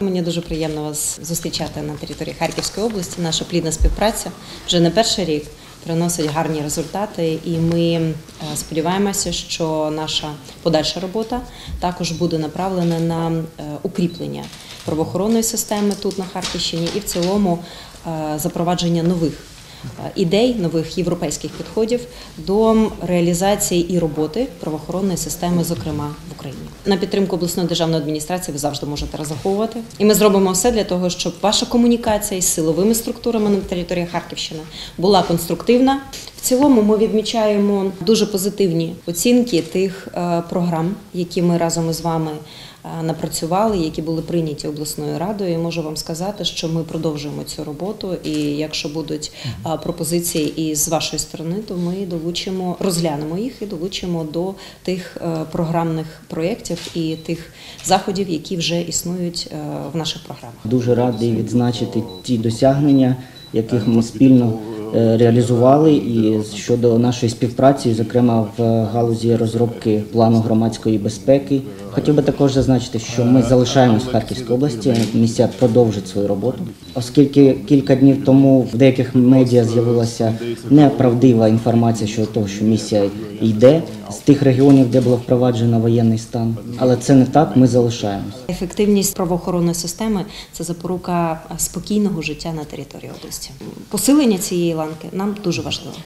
Мені дуже приємно вас зустрічати на території Харківської області. Наша плідна співпраця вже не перший рік приносить гарні результати, і ми е, сподіваємося, що наша подальша робота також буде направлена на е, укріплення правоохоронної системи тут на Харківщині і в цілому е, запровадження нових ідей, нових європейських підходів до реалізації і роботи правоохоронної системи, зокрема в Україні. На підтримку обласної державної адміністрації ви завжди можете розраховувати. І ми зробимо все для того, щоб ваша комунікація із силовими структурами на території Харківщини була конструктивна. В цілому ми відмічаємо дуже позитивні оцінки тих е, програм, які ми разом із вами е, напрацювали, які були прийняті обласною радою. І можу вам сказати, що ми продовжуємо цю роботу. І якщо будуть е, пропозиції і з вашої сторони, то ми долучимо, розглянемо їх і долучимо до тих програмних проєктів і тих заходів, які вже існують в наших програмах. Дуже радий відзначити ті досягнення, яких ми спільно реалізували, і щодо нашої співпраці, зокрема в галузі розробки плану громадської безпеки. Хотів би також зазначити, що ми залишаємось в Харківській області. Місія продовжить свою роботу, оскільки кілька днів тому в деяких медіа з'явилася неправдива інформація щодо того, що місія йде з тих регіонів, де було впроваджено воєнний стан. Але це не так. Ми залишаємось. Ефективність правоохоронної системи це запорука спокійного життя на території області. Посилення цієї ланки нам дуже важливо.